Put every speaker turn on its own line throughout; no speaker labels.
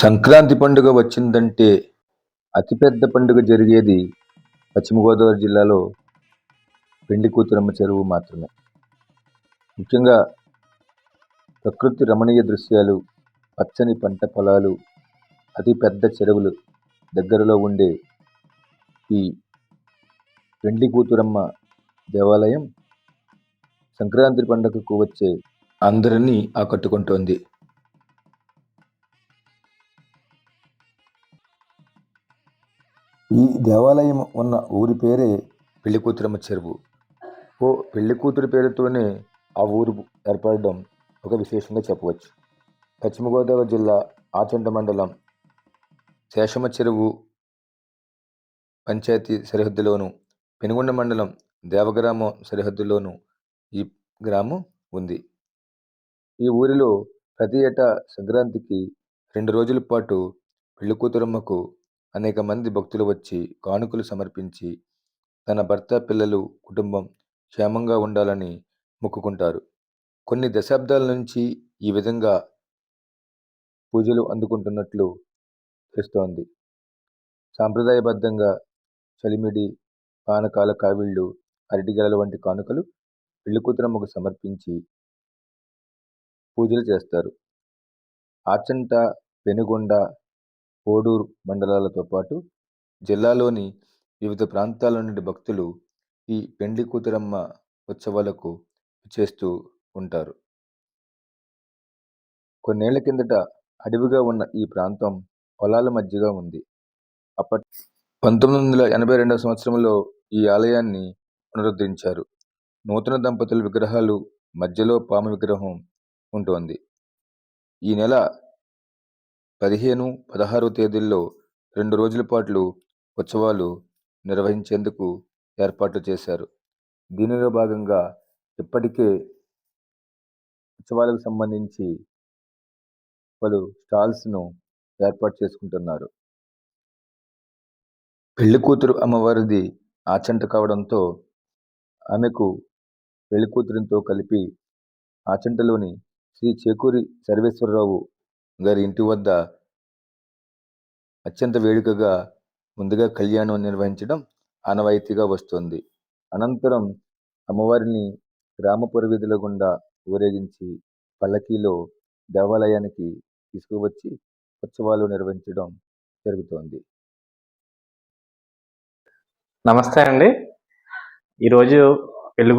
సంక్రాంతి పండుగ వచ్చిందంటే అతిపెద్ద పండుగ జరిగేది పశ్చిమ గోదావరి జిల్లాలో పెండి కూతురమ్మ చెరువు మాత్రమే. ముఖ్యంగా ప్రకృతి రమణీయ దృశ్యాలు పచ్చని పంట పొలాలు అతి పెద్ద చెరువులు దగ్గరలో ఉండే ఈ పెండి కూతురమ్మ దేవాలయం సంక్రాంతి పండుగకు వచ్చే అందరినీ ఆకట్టుకుంటోంది. దేవాలయం ఉన్న ఊరి పేరే పెళ్ళికూతురమ్మ చెరువు. ఓ పెళ్ళికూతురు పేరుతోనే ఆ ఊరు ఏర్పడడం ఒక విశేషంగా చెప్పవచ్చు. పశ్చిమ గోదావరి జిల్లా ఆచంట మండలం శేషమ్మ చెరువు పంచాయతీ సరిహద్దులోను పెనుగొండ మండలం దేవగ్రామం సరిహద్దులోను ఈ గ్రామం ఉంది. ఈ ఊరిలో ప్రతి ఏటా సంక్రాంతికి రెండు రోజుల పాటు పెళ్ళికూతురమ్మకు అనేక మంది భక్తులు వచ్చి కానుకలు సమర్పించి తన భర్త పిల్లలు కుటుంబం క్షేమంగా ఉండాలని మొక్కుకుంటారు. కొన్ని దశాబ్దాల నుంచి ఈ విధంగా పూజలు అందుకుంటున్నట్లు తెలుస్తోంది. సాంప్రదాయబద్ధంగా చలిమిడి పానకాల కావిళ్ళు అరటిగెలల వంటి కానుకలు పెళ్ళికూతురమ్మకు సమర్పించి పూజలు చేస్తారు. ఆచంట పెనుగొండ కోడూరు మండలాలతో పాటు జిల్లాలోని వివిధ ప్రాంతాల నుండి భక్తులు ఈ పెండ్లి కూతురమ్మ ఉత్సవాలకు చేస్తూ ఉంటారు. కొన్నేళ్ళ కిందట అడవిగా ఉన్న ఈ ప్రాంతం పొలాల మధ్యగా ఉంది. అప్పటి పంతొమ్మిది వందల ఎనభై రెండవ సంవత్సరంలో ఈ ఆలయాన్ని పునరుద్ధరించారు. నూతన దంపతుల విగ్రహాలు మధ్యలో పాము విగ్రహం ఉంటుంది. ఈ నెల పదిహేను పదహారు తేదీల్లో రెండు రోజుల పాటు ఉత్సవాలు నిర్వహించేందుకు ఏర్పాట్లు చేశారు. దీనిలో భాగంగా ఇప్పటికే ఉత్సవాలకు సంబంధించి పలు స్టాల్స్ను ఏర్పాటు చేసుకుంటున్నారు. పెళ్ళి కూతురు అమ్మవారిది ఆచంట కావడంతో ఆమెకు పెళ్ళి కూతురితో కలిపి ఆచంటలోని శ్రీ చేకూరి సర్వేశ్వరరావు గారి ఇంటి వద్ద అత్యంత వేడుకగా ముందుగా కళ్యాణం నిర్వహించడం ఆనవాయితీగా వస్తుంది. అనంతరం అమ్మవారిని గ్రామ పురవీధుల గుండా ఊరేగించి పల్లకీలో దేవాలయానికి తీసుకువచ్చి ఉత్సవాలు నిర్వహించడం జరుగుతోంది.
నమస్తే అండి. ఈరోజు పెళ్ళి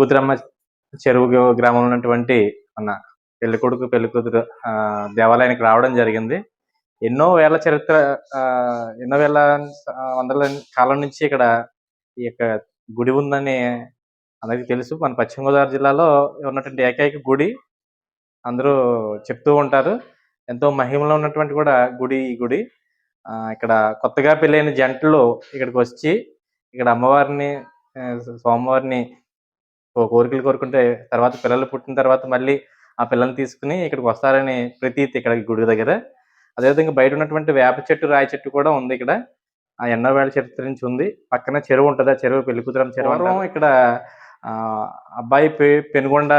చెరువు గ్రామంలో ఉన్నటువంటి మన పెళ్ళి కొడుకు పెళ్ళి కూతురు ఆ, దేవాలయానికి రావడం జరిగింది. ఎన్నో వేల చరిత్ర ఆ, ఎన్నో వేల వందల కాలం నుంచి ఇక్కడ ఈ యొక్క గుడి ఉందని అందరికీ తెలుసు. మన పశ్చిమ గోదావరి జిల్లాలో ఉన్నటువంటి ఏకైక గుడి అందరూ చెప్తూ ఉంటారు. ఎంతో మహిమలో ఉన్నటువంటి కూడా గుడి ఈ గుడి. ఆ, ఇక్కడ కొత్తగా పెళ్ళైన జంటలు ఇక్కడికి వచ్చి ఇక్కడ అమ్మవారిని సోమవారిని కోరికలు కోరుకుంటే తర్వాత పిల్లలు పుట్టిన తర్వాత మళ్ళీ ఆ పిల్లల్ని తీసుకుని ఇక్కడికి వస్తారని ప్రతీతి ఇక్కడ గుడి దగ్గర. అదేవిధంగా బయట ఉన్నటువంటి వేప చెట్టు రాయి చెట్టు కూడా ఉంది ఇక్కడ. ఆ ఎన్నో చరిత్ర నుంచి ఉంది. పక్కన చెరువు ఉంటుంది. ఆ చెరువు పెళ్ళి కూతురం చెరువు ఇక్కడ ఆ, అబ్బాయి పె- పెనుగొండ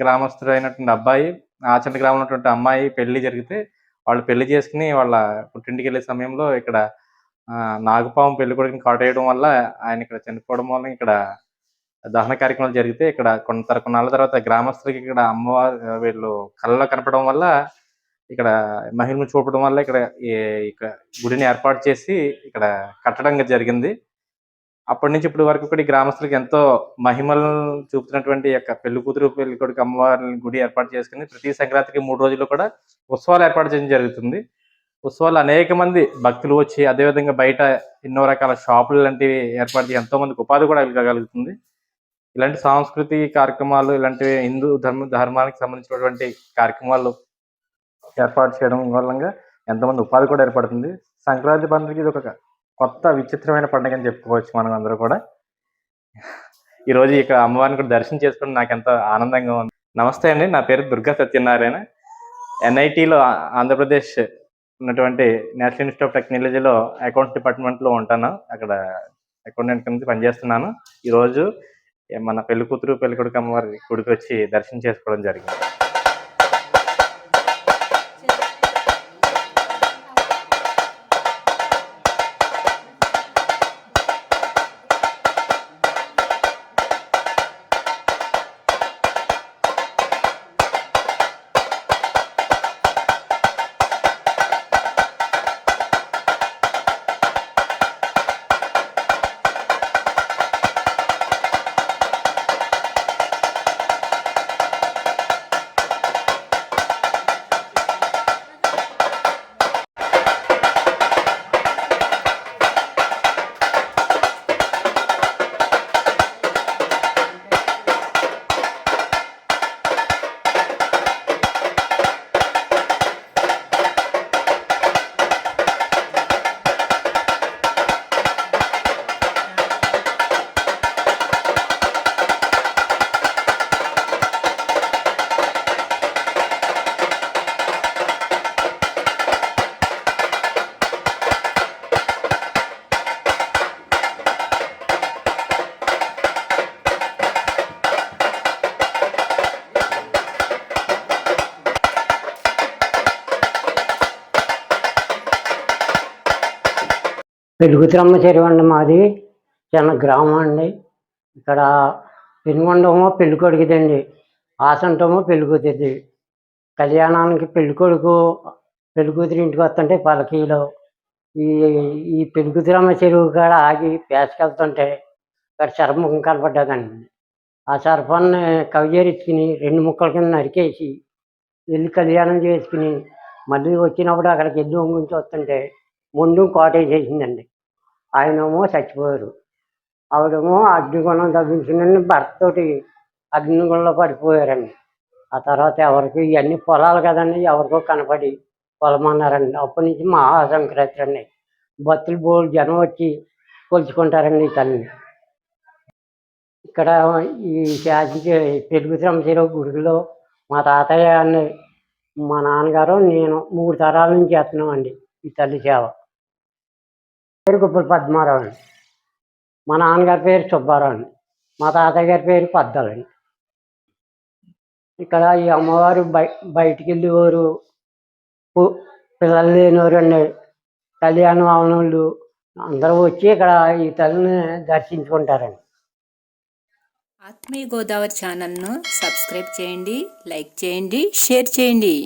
గ్రామస్తుడు అయినటువంటి అబ్బాయి ఆచంట గ్రామం ఉన్నటువంటి అమ్మాయి పెళ్ళి జరిగితే వాళ్ళు పెళ్ళి చేసుకుని వాళ్ళ పుట్టింటికి వెళ్ళే సమయంలో ఇక్కడ నాగపాము పెళ్ళి కొడుకుని కాటేయడం వల్ల ఆయన ఇక్కడ చనిపోవడం వల్ల ఇక్కడ దహన కార్యక్రమాలు జరిగితే ఇక్కడ కొంత కొన్నాళ్ళ తర్వాత గ్రామస్తులకి ఇక్కడ అమ్మవారు వీళ్ళు కళ్ళలో కనపడడం వల్ల ఇక్కడ మహిళను చూపడం వల్ల ఇక్కడ ఇక్కడ గుడిని ఏర్పాటు చేసి ఇక్కడ కట్టడం జరిగింది. అప్పటి నుంచి ఇప్పటి వరకు కూడా గ్రామస్తులకు ఎంతో మహిమలను చూపుతున్నటువంటి యొక్క పెళ్ళి కూతురు పెళ్ళి కొడుకు అమ్మవారి గుడి ఏర్పాటు చేసుకుని ప్రతి సంక్రాంతికి మూడు రోజులు కూడా ఉత్సవాలు ఏర్పాటు చేయడం జరుగుతుంది. ఉత్సవాలు అనేక మంది భక్తులు వచ్చి అదేవిధంగా బయట ఎన్నో రకాల షాపులు లాంటివి ఏర్పాటు చేసి ఎంతో మందికి ఉపాధి కూడా కలుగుతుంది. ఇలాంటి సాంస్కృతిక కార్యక్రమాలు ఇలాంటివి హిందూ ధర్మ ధర్మానికి సంబంధించినటువంటి కార్యక్రమాలు ఏర్పాటు చేయడం వల్ల ఎంతమంది ఉపాధి కూడా ఏర్పడుతుంది. సంక్రాంతి పండుగకి ఇది ఒక కొత్త విచిత్రమైన పండుగ అని చెప్పుకోవచ్చు మనం అందరూ కూడా. ఈరోజు ఇక్కడ అమ్మవారిని కూడా దర్శనం చేసుకోవడం నాకు ఎంతో ఆనందంగా ఉంది. నమస్తే అండి నా పేరు దుర్గా సత్యనారాయణ. ఎన్ఐటిలో ఆంధ్రప్రదేశ్ ఉన్నటువంటి నేషనల్ ఇన్స్టిట్యూట్ ఆఫ్ టెక్నాలజీలో అకౌంట్స్ డిపార్ట్మెంట్లో ఉంటాను. అక్కడ అకౌంటెంట్ కింద పనిచేస్తున్నాను. ఈరోజు మన పెళ్ళి కూతురు పెళ్ళి కొడుకు అమ్మవారి గుడికి వచ్చి దర్శనం చేసుకోవడం జరిగింది.
పెరుగుతురమ్మ చెరువు అండి మాది. చిన్న గ్రామం అండి. ఇక్కడ పెనుగొండమో పెళ్ళి కొడుకుదండి ఆసంటమో పెళ్ళి కూతురిది కళ్యాణానికి పెళ్ళి కొడుకు పెళ్ళి కూతురు ఇంటికి వస్తుంటే పలకీలో. ఈ ఈ పెళ్ళి కూతురమ్మ చెరువు కాడ ఆగి పేసుకెళ్తుంటే ఇక్కడ చర్మం కనపడ్డదండి. ఆ సర్పాన్ని కవిజేరించుకుని రెండు ముక్కల కింద నరికేసి వెళ్ళి కళ్యాణం చేసుకుని మళ్ళీ వచ్చినప్పుడు అక్కడికి వెళ్ళి వంగుంచి వస్తుంటే ముందు కోటేసేసిందండి ఆయనేమో చచ్చిపోయారు. ఆవిడేమో అగ్నిగుణం తగ్గించిందని భర్తతోటి అగ్నిగుణంలో పడిపోయారండి. ఆ తర్వాత ఎవరికి ఇవన్నీ పొలాలు కదండి ఎవరికో కనపడి పొలమన్నారండి. అప్పటి నుంచి మహాసంక్రాంతి అండి. భక్తులు బోల్ జనం వచ్చి కొలుచుకుంటారండి ఈ తల్లిని. ఇక్కడ ఈ శాసించే పెరుగుతున్న చెరువు గుడిలో మా తాతయ్య అన్ని మా నాన్నగారు నేను మూడు తరాల నుంచి చేస్తున్నామండి ఈ తల్లి సేవ. పేరు కుప్పల పద్మారావు అండి మా నాన్నగారి పేరు సుబ్బారావు అండి మా తాతయ్య గారి పేరు పద్దాలండి ఇక్కడ ఈ అమ్మవారు బయ బయటికి వెళ్ళేవారు పిల్లలు లేనివారు అండి. కళ్యాణం అవనోళ్ళు అందరూ వచ్చి ఇక్కడ ఈ తల్లిని దర్శించుకుంటారండి.
ఆత్మీయ గోదావరి ఛానల్ను సబ్స్క్రైబ్ చేయండి లైక్ చేయండి షేర్ చేయండి.